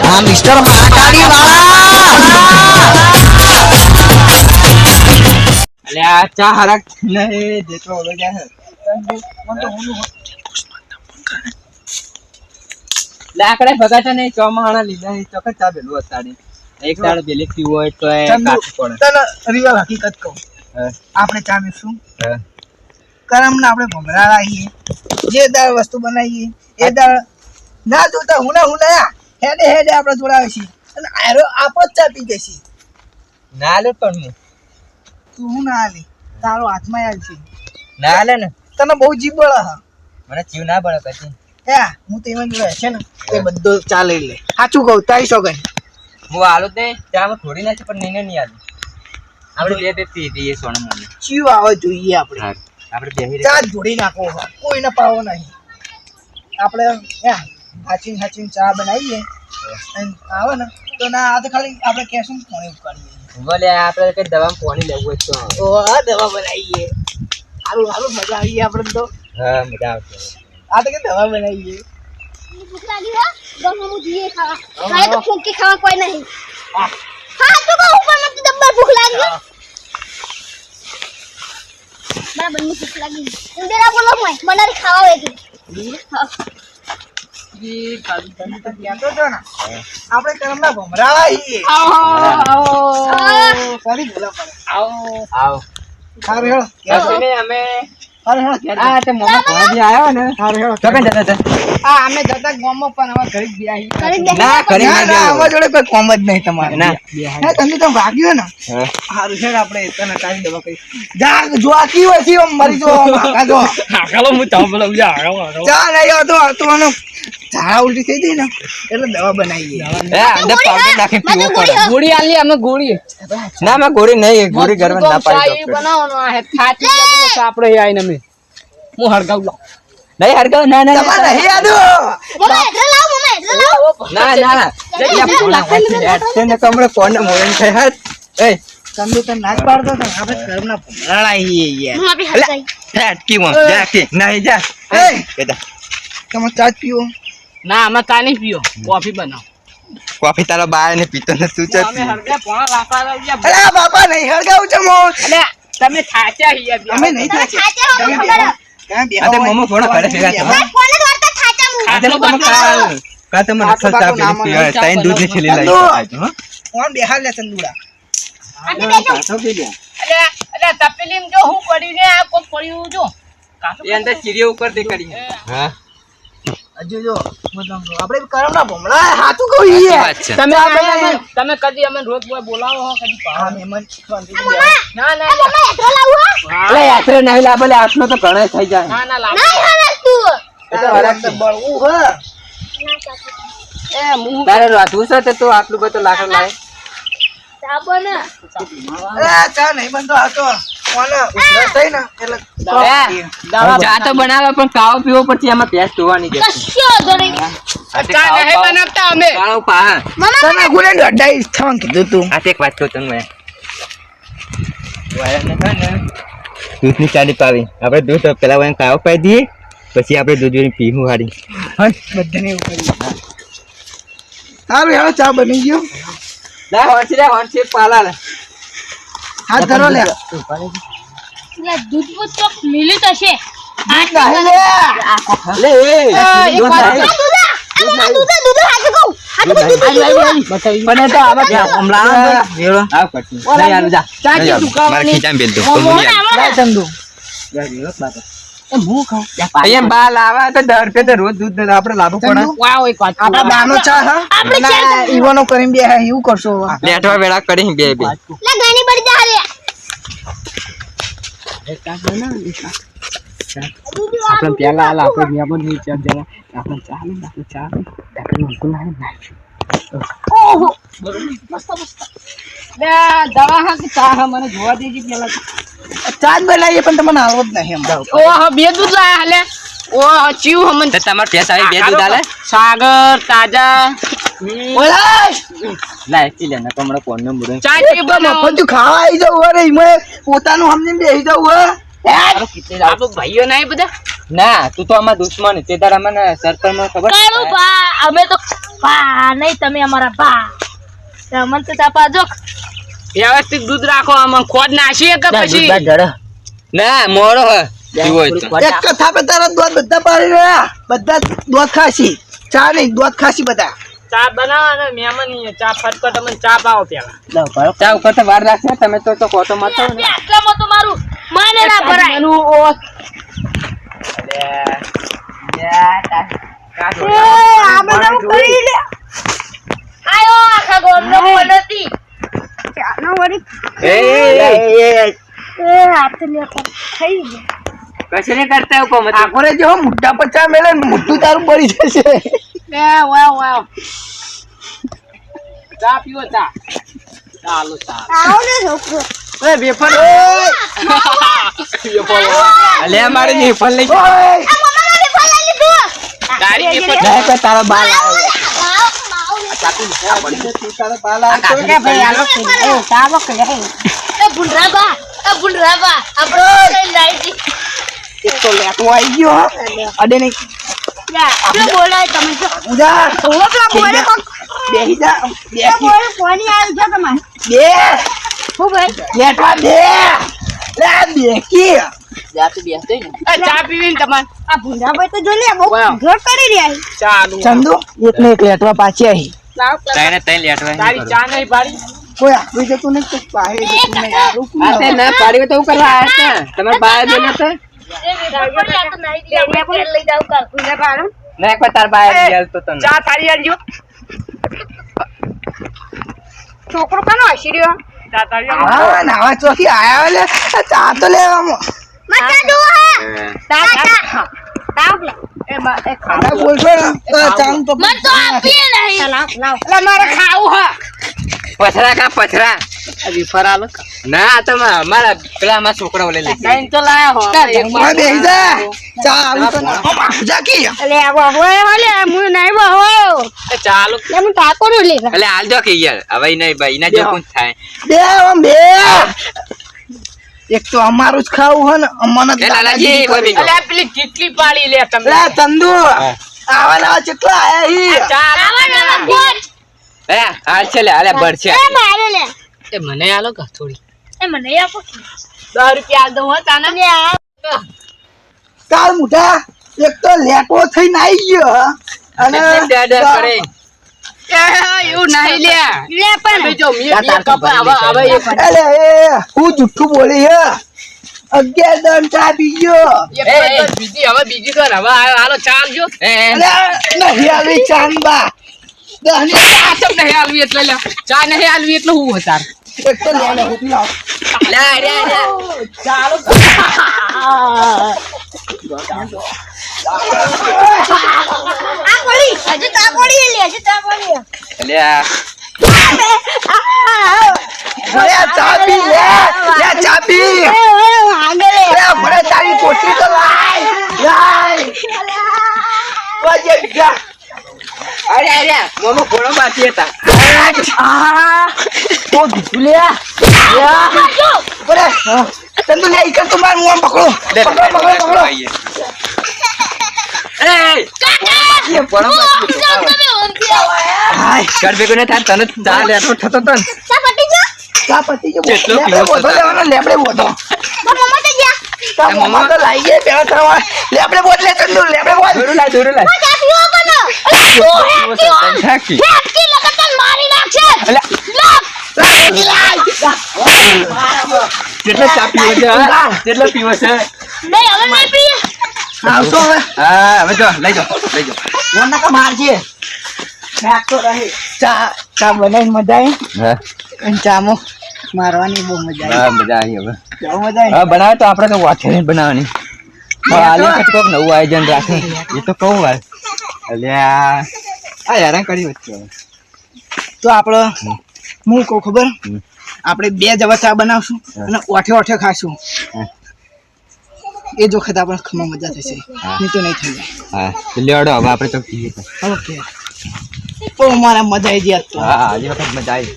હા મિસ્ટર મહાકાળી અલે આ ચા હરક નહીં જેટલો હવે ગયા લાકડે ભગાતા નહીં ચોમાહાણા લીધા નહીં ચોખા ચા ભેલું અતાડી એક દાડ પેલી પીવું હોય તો એ ચંદુ, પડે. તને રિયલ હકીકત કહું. આપણે ચા પીશું કરમ ને આપણે ભમરા રાખીએ જે દાળ વસ્તુ બનાવીએ એ દાળ ના જોતા હું ના હું ના હેડે હેડે આપણે જોડાવે છે અને આરો આપો જ ચાપી પી છે ના લે પણ તું હું ના લે તારો હાથમાં આવી છે. ના લે ને. તને બહુ જીભ બળે હા. મને જીવ ના પડે પછી. હે હું તો એમાં જોડે છે ને. એ બધો ચાલે લે. સાચું કહું તારી શોગન હું આલો દે ત્યાં થોડી નાખી પણ નીને નહીં આલુ આપણે બે બે પી દઈએ સોના જીવ ચીવ આવે જોઈએ આપણે. આપણે બે ચાર જોડી નાખો કોઈને પાવો નહીં. આપણે હે હાચીન હાચીન ચા બનાવીએ. અને આવે ને તો ના આ તો ખાલી આપણે કેશું પાણી ઉકાળીએ. ભલે આપણે કઈ દવા પાણી લેવું હોય તો. ઓ આ દવા બનાવીએ. સારું સારું મજા આવી આપણે તો. હા મજા આવશે. આ તો કઈ દવા બનાવીએ. ભૂખ લાગી હો. ગમે હું જઈએ ખાવા. મારે તો ફૂંકી ખાવા કોઈ નહીં. હા. તો ભૂખ લાગી હો. બરાબર ભૂખ લાગી. ઇન્દિરા બોલો મને ખાવા વેગી કહેતો હતો ને. આપણે કરમના ભમરાવા છીએ. સોરી બોલા પડે આવો. અમે? સારું હેળો આવ્યો હતા આ અમે જતા ગામમાં પણ હવે ઘરે જ બેહી કરી દે ના કરી ના ના અમારા જોડે કોઈ કોમ જ નહીં તમારે. ના. ના તમે તો ભાગ્યો ને. સારું છે આપણે તને કાઢી દવા કરી. જા જો આ હોય છે મરી જો આખા જો. આગળ હું ઝાડા ઉલટી થઈ ગઈ ને એટલે દવા બનાવીએ એ અંદર પાવડર નાખી પીવો ગોળી પડે ગોળી આલી અમે ગોળી ના માં ગોળી નહીં ગોળી ગરમ ના પાડી ચાય બનાવવાનો આ હે જબો આઈને હરગાવ લો નહીં હરગાવ ના ના તમારે ના નહીં યાદો મમ્મા એટલે લાવ એટલે લાવ ના ના કોને મોરન થઈ હાથ એ નાચ પાડતો હતો આપણે ઘરના ભમરાળા યાર હું આપી કી મોં જા કે નહીં જા એ કેતા તમે ચા પીવો ના અમે ચા નહીં પીઓ. કોફી બનાવ. કોફી તારો બાય ને પીતો ને તું ચા અમે હરગે પોણા લાકડા લાવ્યા અરે બાપા નહીં હળગાવું છે મો. અલે તમે થાચા હી અમે નહીં હો તમે ખબર હો. ત્યાં બેહો આ તે મોમો ઘોડા કરે ભેગા થા. કોને દ્વારકા થાચા હું? આ તે તમે કા કા તમે નખલ ચા પી પીવા તાઈન દૂધની લઈ આવજો કોણ બેહાર લે ચંદુડા પી લે અલે અલે તપેલીમ જો હું પડીને આ કોક પડ્યું જો. કાચું એ અંદર ચીરીઓ ઉપર તે કરી હા? હજુ જો આપણે કરમના કહું તમે તમે કદી અમે રોજ બોલાવો હો કદી મહેમાન. ના ના અલે યાત્રે નહીં લા ભલે આટલો તો ઘણો થઈ જાય. ના ના લાવ. નહીં હવે તું એ તો. બળવું હે. એ મું તારે રાધવું છે તે તું આટલું બધું લાકડ લાવે સાબો ને. અરે ચા નહીં બનતો આ તો ને? ચા તો બનાવે પણ કાવો પીવો પછી આમાં ભેંસ ધોવાની જશે કશો ધોરી ચા નહીં બનાવતા અમે. કાળો પા. મમ્મા તને ગુને દડાઈ થવાનું કીધું તું. આ તે એક વાત કહું તને દૂધની ચાલી પાવી. આપડે દૂધ પેલા વયન કાવો પાઈ દઈએ પછી આપડે દૂધની પીવું હારી. બધાને સારું ચા બની ગયો. પાલા હાથ ધરો લે. લે દૂધ બૂધ ચોક મિલી તો છે તો તો તો તો પડે. આપડા બાનો ચા હા? આપણે ચાર ના ઈવાનો કરીને બે એવું કરશો. બેઠવા વેળા કરી બે બે. આપણે પેલા હાલ આપણે નિયમન વિચાર જરા આપણે ચાલે આપણે ચાલે આપણે અંકુલ ના ના ઓહો મસ્ત મસ્ત બે દવા હા ચા મને જોવા દેજી પેલા ચા બનાવીએ પણ તમને આવો જ નહીં એમ ઓ હા બે દૂધ લાયા હાલે ઓ ચીવ હમન તમારે ભેંસ બે દૂધ આલે સાગર તાજા ઓલા લાય ચી લે ને કમળો કોણ નો મુડો ચા ચી બનાવો બધું ખાવા આવી જવું અરે એમાં પોતાનું સમજીને બેસી જવું હે. આપણો ભાઈઓ નહીં બધા? ના તું તો અમાર દુશ્મન તે તારા મને સર્કલમાં ખબર કાળુ અમે તો નહીં તમે અમારા ભા તમને તો તાપા જો વ્યવસ્થિત દૂધ રાખો આમાં ખોદ નાખીએ કે પછી? ના મોડો હ. એક કથા પે તારા દોધ બધા પાડી રહ્યા. બધા દોધ ખાસી. ચા નહીં દોધ ખાસી બધા. ચા બનાવો ને મહેમાન ચા ફટકો તમે ચા પાવો પેલા ચા ઉપર તો વાર લાગશે તમે તો તો ખોટો મત આટલામાં તો મારું માને ના ભરાય. એ, આ બધા કરી લે. આયો આખા ગામનો પનોતી. ચાનો વળી. એ એ એ, હાથ લે તો થઈ ગયું. કશું ને કરતા મોટા પચા મેલે ને તારું પડી જશે. એ વાવ વાવ ચા પીવો ચા ચાલો ચા આવો ને છોકરો. એ વેફર અલે મારે ની ફળ લઈ બી. તારી કોઈ તારો બાલ આવી. અડે નહીં. શું બોલાય તમે જો. ઉજા ઓલો પેલા બોલે કોક. બેહી જા. એ બેસી. કોની આવી છે તમારે? બે. હું ભાઈ? લેટવા બે. લે બેકી એ ચા પીવી ને. તમારે. આ ભૂંડરાભાઈ તો જો લે, બહુ ઘર કરી રહ્યા ચાલુ ચંદુ એક ને એક લેટવા પાછી આવી તઈને તઈને લેટવા તારી ચા નહીં પાડી. કોઈ આવી જતું નહીં જતું આ તે ના પાડી તો હું કરવા આયા હતા તમે બાય બોલ્યો તો છોકરો કાનો હસી રહ્યો? નાવા ચોથી આયા એટલે ચા તો લેવામાં મચા ડોહા. હા. તા, તા. તાવ લે. ચા તો મન તો આપીએ નહીં. એટલે મારે ખાવું હા પથરા કા પથરા આલો ના તમે અમારા મારા પેલા મારા છોકરાઓ લઈ લે. નહીં તો લાયા હો હવે બેહી જા. ચાલુ તો કી. અલે આવો હું નહીં બહુ એ ચાલો લે હું ટાકો લે અલે હાલ જો. કે યાર. હવે નહીં ભાઈ ના જો કોણ થાય. બે ઓમ બે. એક તો અમારું જ ખાવું હે ને અમને. અલે પેલી કેટલી પાડી લે તમે. લે તંદુ આવા નવા ચેટલા આયા હી? ચાલ આવા નવા બોલ એ હાલ છે લે હાલે બળ છે એ મારે લે. એ મને આલો કા થોડી. એ મને આપો દસ રૂપિયા આલ દઉં હો ચાના ને આ કાલ મુઠા એક તો લેટો થઈને આવી ગયો અને કેટલી ડર ડર કરે. એવું નહીં લે. લે પણ. જો મેં બે કપ હવે હવે અલે હું જુઠ્ઠું બોલી હે. અગિયાર દમ ચા પી ગયો બીજી હવે બીજી કર હવે હાલો ચાલજો નહીં આવી ચાંદા ચા નહીં હાલવી એટલે ચા નહીં હાલવી એટલે હું હતા એક તો લે લે હું લાવ લે લે લે. ચાલો. આ પડી હજુ તા પડી લે હજુ તા લે આ લે. ચા પી લે લે. ચા પી ભાગે લે લે મને તારી પોટલી તો લાય. લાય. વજે જા અરે અરે મોમો ઘોડો બાકી હતા. આ! ઓ દીધું લે. લે. જો બરે તંદુ લે ઈકર તો માર મું પકડો. લે, પકડો પકડો પકડો. એ કાકા! ઘોડો બાકી જો. તમે આવો હાય ઘર ભેગું ન થાય તને ચા લેતો થતો તો ને. ચા પટી જો ચા પતી કે કેટલો પીવો? લેવાનો લેબડે બોધો. તો મમ્મા તો ગયા. મમ્મા? તો લાઈ ગઈ પેલા લેબડે બોધ લે તંદુ લેબડે બોધ. દોરું લાય, દોરું લાય. ચા પીવો બનો લગન તને મારી નાખશે. અલા, ચા પીવો છે કેટલા પીવો છે. નહીં હવે નહીં પીએ. આવતો હવે? હા હવે જો લઈ જાઓ લઈ જાઓ. મારજે. નાખતો રહે. ચા ચા બનાવીને મજા આવી? હા. અને ચામો મારવાની બહુ મજા આવી. મજા આવી હવે. મજા આવી. હા બનાવે તો આપણે તો વાથેરી બનાવવાની. હવે આલુ કોઈક નવું આયોજન રાખે. એ તો કહું વાર અલ્યા. આ હેરાન કરી વચ્ચે. તો આપણે હું કહું ખબર? આપણે બે જવા ચા બનાવશું અને ઓઠે ઓઠે ખાશું. એ જ વખત આપણે ખમા મજા થશે. નહીં તો નહીં થઈ જાય. હા. તો લેવડો હવે આપણે તો. ઓકે. બહુ મારા મજા આવી તો. હા આજે વખત મજા આવી